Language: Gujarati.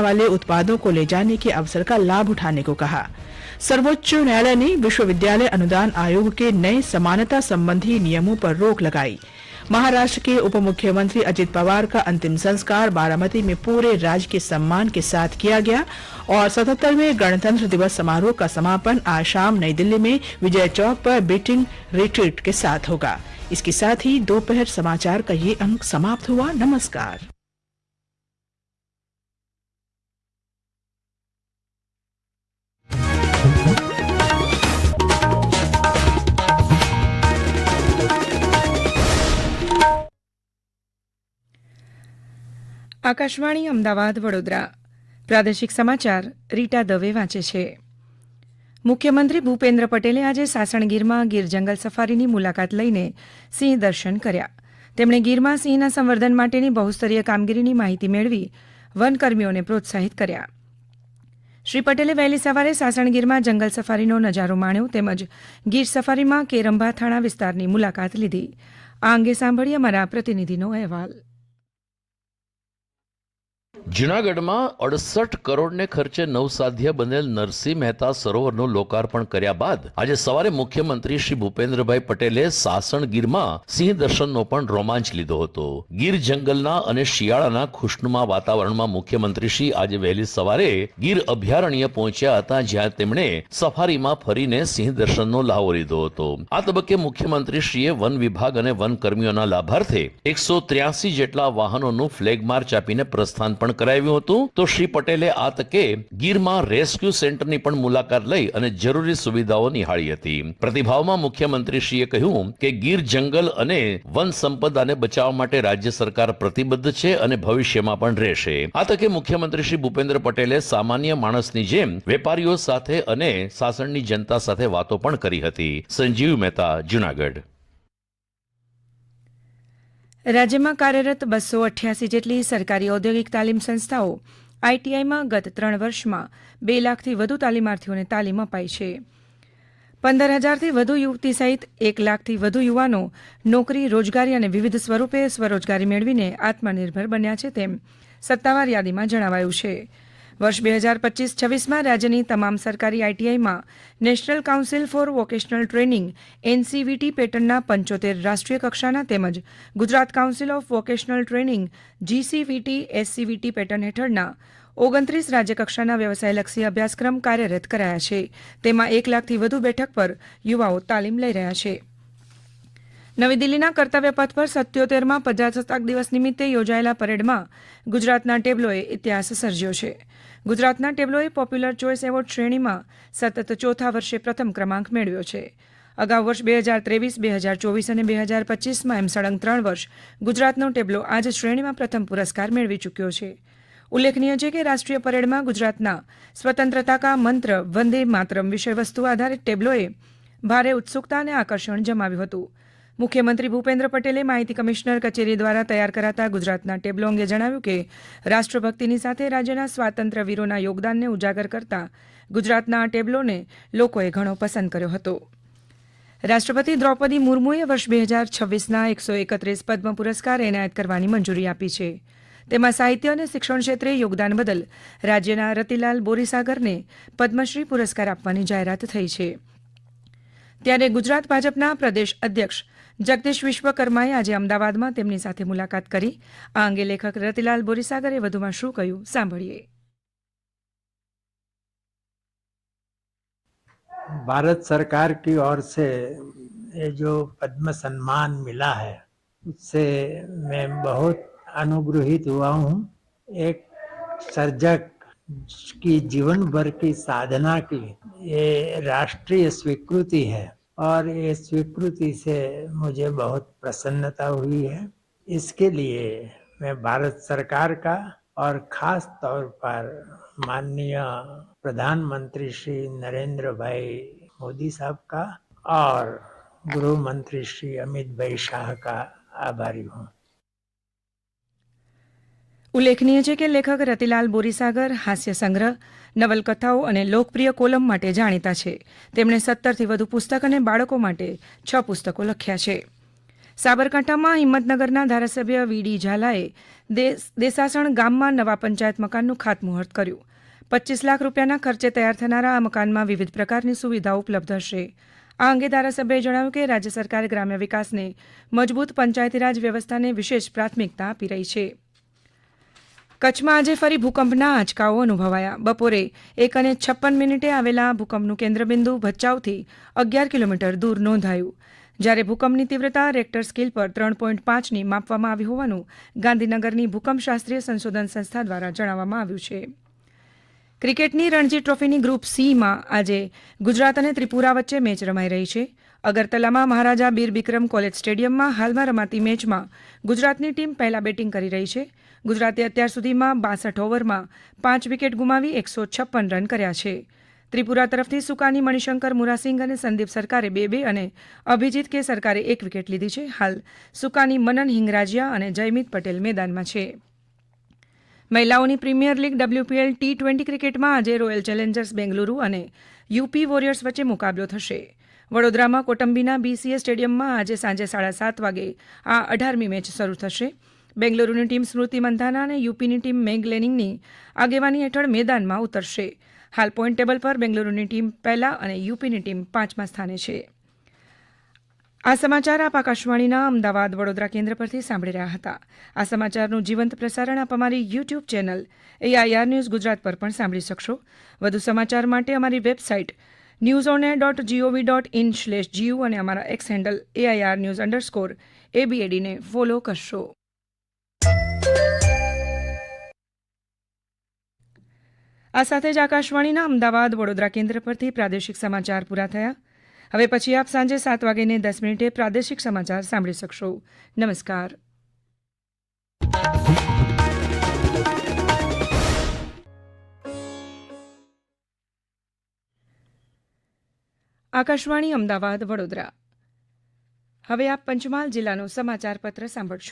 वाले उत्पादों को ले जाने के अवसर का लाभ उठाने को कहा। सर्वोच्च न्यायालय ने विश्वविद्यालय अनुदान आयोग के नए समानता संबंधी नियमों पर रोक लगाई। महाराष्ट्र के उप मुख्यमंत्री अजित पवार का अंतिम संस्कार बारामती में पूरे राज्य के सम्मान के साथ किया गया और सतहत्तरवें गणतंत्र दिवस समारोह का समापन आज शाम नई दिल्ली में विजय चौक पर बीटिंग रिट्रीट के साथ होगा। इसके साथ ही दोपहर समाचार का ये अंक समाप्त हुआ। नमस्कार। આકાશવાણી અમદાવાદ, વડોદરા. પ્રાદેશિક સમાચાર રીટા દવે વાંચે છે. મુખ્યમંત્રી ભૂપેન્દ્ર પટેલે આજે સાસણગીરમાં ગીર જંગલ સફારીની મુલાકાત લઈને સિંહ દર્શન કર્યા. તેમણે ગીરમાં સિંહના સંવર્ધન માટેની બહુસ્તરીય કામગીરીની માહિતી મેળવી વનકર્મીઓને પ્રોત્સાહિત કર્યા. શ્રી પટેલે વહેલી સવારે સાસણગીરમાં જંગલ સફારીનો નજારો માણ્યો તેમજ ગીર સફારીમાં કેરંભા થાણા વિસ્તારની મુલાકાત લીધી. આ અંગે સાંભળીએ અમારા પ્રતિનિધિનો અહેવાલ. જૂનાગઢમાં અડસઠ કરોડને ખર્ચે નવસાધ્ય બનેલ નરસિંહ મહેતા સરોવરનું લોકાર્પણ કર્યા બાદ આજે સવારે મુખ્યમંત્રી શ્રી ભૂપેન્દ્રભાઈ પટેલે સાસણગીરમાં સિંહ દર્શનનો પણ રોમાંચ લીધો હતો. ગીર જંગલના અને શિયાળાના ખુશનુમા વાતાવરણમાં મુખ્યમંત્રી શ્રી આજે વહેલી સવારે ગીર અભયારણ્ય પહોંચ્યા હતા, જ્યાં તેમણે સફારીમાં ફરીને સિંહ દર્શનનો લાહો લીધો હતો. આ તબક્કે મુખ્યમંત્રી શ્રીએ વન વિભાગ અને વન કર્મીઓના લાભાર્થે એકસો ત્ર્યાસી જેટલા વાહનોનું ફ્લેગ માર્ચ આપીને પ્રસ્થાન પણ કરાવ્યું હતું, તો શ્રી પટેલે આ તકે ગીરમાં રેસ્ક્યુ સેન્ટરની પણ મુલાકાત લઈ અને જરૂરી સુવિધાઓ નિહાળી હતી. પ્રતિભાવમાં મુખ્યમંત્રીશ્રીએ કહ્યું કે ગીર જંગલ અને વન સંપદાને બચાવવા માટે રાજ્ય સરકાર પ્રતિબદ્ધ છે અને ભવિષ્યમાં પણ રહેશે. આ તકે મુખ્યમંત્રી શ્રી ભૂપેન્દ્ર પટેલે સામાન્ય માણસની જેમ વેપારીઓ સાથે અને સાસણની જનતા સાથે વાતો પણ કરી હતી. સંજીવ મહેતા, જુનાગઢ. રાજ્યમાં કાર્યરત બસો અઠ્યાસી જેટલી સરકારી ઔદ્યોગિક તાલીમ સંસ્થાઓ આઈટીઆઈમાં ગત ત્રણ વર્ષમાં બે લાખથી વધુ તાલીમાર્થીઓને તાલીમ અપાઈ છે. પંદર હજારથી વધુ યુવતી સહિત એક લાખથી વધુ યુવાનો નોકરી, રોજગારી અને વિવિધ સ્વરૂપે સ્વરોજગારી મેળવીને આત્મનિર્ભર બન્યા છે તેમ સત્તાવાર યાદીમાં જણાવાયું છે. વર્ષ બે હજાર પચીસ છવ્વીસમાં રાજ્યની તમામ સરકારી આઈટીઆઈમાં national council for vocational training, NCVT પેટર્નના પંચોતેર રાષ્ટ્રીય કક્ષાના તેમજ Gujarat council of vocational training, GCVT, SCVT pattern હેઠળના ઓગણત્રીસ રાજ્યકક્ષાના વ્યવસાયલક્ષી અભ્યાસક્રમ કાર્યરત કરાયા છે. તેમાં એક લાખથી વધુ બેઠક પર યુવાઓ તાલીમ લઈ રહ્યા છે. નવી દિલ્હીના કર્તવ્ય પથ પર સત્યોતેરમાં પ્રજાસત્તાક દિવસ નિમિત્તે યોજાયેલા પરેડમાં ગુજરાતના ટેબલોએ ઇતિહાસ સર્જ્યો છે. ગુજરાતના ટેબલોએ પોપ્યુલર ચોઇસ એવોર્ડ શ્રેણીમાં સતત ચોથા વર્ષે પ્રથમ ક્રમાંક મેળવ્યો છે. અગાઉ વર્ષ બે હજાર ત્રેવીસ, બે હજાર ચોવીસ અને બે હજાર પચીસમાં એમ સળંગ ત્રણ વર્ષ ગુજરાતનો ટેબલો આ જ શ્રેણીમાં પ્રથમ પુરસ્કાર મેળવી ચૂક્યો છે. ઉલ્લેખનીય છે કે રાષ્ટ્રીય પરેડમાં ગુજરાતના સ્વતંત્રતા કા મંત્ર વંદે માતરમ વિષયવસ્તુ આધારિત ટેબલોએ ભારે ઉત્સુકતા અને આકર્ષણ જમાવ્યું હતું. મુખ્યમંત્રી ભૂપેન્દ્ર પટેલે માહિતી કમિશનર કચેરી દ્વારા તૈયાર કરાતા ગુજરાતના ટેબ્લો અંગે જણાવ્યું કે, રાષ્ટ્રભક્તિની સાથે રાજ્યના સ્વાતંત્ર્ય વીરોના યોગદાનને ઉજાગર કરતા ગુજરાતના ટેબલોને લોકોએ ઘણો પસંદ કર્યો હતો. રાષ્ટ્રપતિ દ્રૌપદી મુર્મુએ વર્ષ બે હજાર છવ્વીસના એકસો એકત્રીસ પદ્મ પુરસ્કાર એનાયત કરવાની મંજૂરી આપી છે. તેમાં સાહિત્ય અને શિક્ષણ ક્ષેત્રે યોગદાન બદલ રાજ્યના રતિલાલ બોરીસાગરને પદ્મશ્રી પુરસ્કાર આપવાની જાહેરાત થઈ છે. ત્યારે ગુજરાત ભાજપના પ્રદેશ અધ્યક્ષ જગદીશ વિશ્વકર્માએ આજે અમદાવાદમાં તેમની સાથે મુલાકાત કરી આ અંગે લેખક રતિલાલ બોરીસાગરે વધુમાં શું કહ્યું સાંભળીએ भारत सरकार की ओर से ये जो पद्म सम्मान मिला है उससे मैं बहुत अनुग्रहित हुआ हूँ एक सर्जक की जीवन भर की साधना की ये राष्ट्रीय स्वीकृति है और ये स्वीकृति से मुझे बहुत प्रसन्नता हुई है। इसके लिए मैं भारत सरकार का और खास तौर पर माननीय प्रधानमंत्री श्री नरेंद्र भाई मोदी साहब का और गृह मंत्री श्री अमित भाई शाह का आभारी हूँ। ઉલ્લેખનીય છે કે લેખક રતિલાલ બોરીસાગર, હાસ્ય સંગ્રહ, નવલકથાઓ અને લોકપ્રિય કોલમ માટે જાણીતા છે. તેમણે સત્તરથી વધુ પુસ્તક અને બાળકો માટે છ પુસ્તકો લખ્યા છે. સાબરકાંઠામાં હિંમતનગરના ધારાસભ્ય વીડી ઝાલાએ દેસ- દેસાસણ ગામમાં નવા પંચાયત મકાનનું ખાતમુહૂર્ત કર્યું. પચીસ લાખ રૂપિયાના ખર્ચે તૈયાર થનારા આ મકાનમાં વિવિધ પ્રકારની સુવિધાઓ ઉપલબ્ધ હશે. આ અંગે ધારાસભ્યએ જણાવ્યું કે રાજ્ય સરકાર ગ્રામ્ય વિકાસને મજબૂત પંચાયતી રાજ વ્યવસ્થાને વિશેષ પ્રાથમિકતા આપી રહી છે. કચ્છમાં આજે ફરી ભૂકંપના આંચકાઓ અનુભવાયા. બપોરે એક અને છપ્પન મિનિટે આવેલા ભૂકંપનું કેન્દ્રબિંદુ ભચાઉથી અગિયાર કિલોમીટર દૂર નોંધાયું. જ્યારે ભૂકંપની તીવ્રતા રેક્ટર સ્કેલ પર ત્રણ પોઈન્ટ પાંચની માપવામાં આવી હોવાનું ગાંધીનગરની ભૂકંપશાસ્ત્રીય સંશોધન સંસ્થા દ્વારા જણાવવામાં આવ્યું છે. ક્રિકેટની રણજી ટ્રોફીની ગ્રુપ સીમાં આજે ગુજરાત અને ત્રિપુરા વચ્ચે મેચ રમાઈ રહી છે. અગરતલામાં મહારાજા બીર બિક્રમ કોલેજ સ્ટેડિયમમાં હાલમાં રમાતી મેચમાં ગુજરાતની ટીમ પહેલા બેટિંગ કરી રહી છે. ગુજરાતે અત્યાર સુધીમાં બાસઠ ઓવરમાં પાંચ વિકેટ ગુમાવી એકસો છપ્પન રન કર્યા છે. ત્રિપુરા તરફથી સુકાની, મણિશંકર, મુરાસિંગ અને સંદીપ સરકારે બે બે અને અભિજીત કે સરકારે એક વિકેટ લીધી છે. હાલ સુકાની મનન હિંગરાજિયા અને જયમિત પટેલ મેદાનમાં છે. મહિલાઓની premier league WPL T twenty ક્રિકેટમાં આજે રોયલ ચેલેન્જર્સ બેંગલુરુ અને યુપી વોરિયર્સ વચ્ચે મુકાબલો થશે. વડોદરામાં કોટંબીના બીસીએ સ્ટેડિયમમાં આજે સાંજે સાડા સાત વાગે આ અઢારમી મેચ શરૂ થશે. બેંગલુરુની ટીમ સ્મૃતિ મંધાના અને યુપીની ટીમ મેગ લેનિંગની આગેવાની હેઠળ મેદાનમાં ઉતરશે. હાલ પોઈન્ટ ટેબલ પર બેંગલુરુની ટીમ પહેલા અને યુપીની ટીમ પાંચમા સ્થાને છે. આ સમાચાર આપ આકાશવાણીના અમદાવાદ વડોદરા કેન્દ્ર પરથી સાંભળી રહ્યા હતા. આ સમાચારનું જીવંત પ્રસારણ આપ અમારી YouTube channel AIR news Gujarat પર પણ સાંભળી શકશો. વધુ સમાચાર માટે અમારી website news on air dot GOV dot in slash GU અને અમારા X handle AIR news underscore એબીએડીને follow કરશો. આ સાથે જ આકાશવાણીના અમદાવાદ વડોદરા કેન્દ્ર પરથી પ્રાદેશિક સમાચાર પૂરા થયા. હવે પછી આપ સાંજે સાત વાગીને દસ મિનિટે પ્રાદેશિક સમાચાર સાંભળી શકશો. નમસ્કાર. આકાશવાણી અમદાવાદ વડોદરા. હવે આપ પંચમહાલ જિલ્લાનું સમાચાર પત્ર સાંભળશો.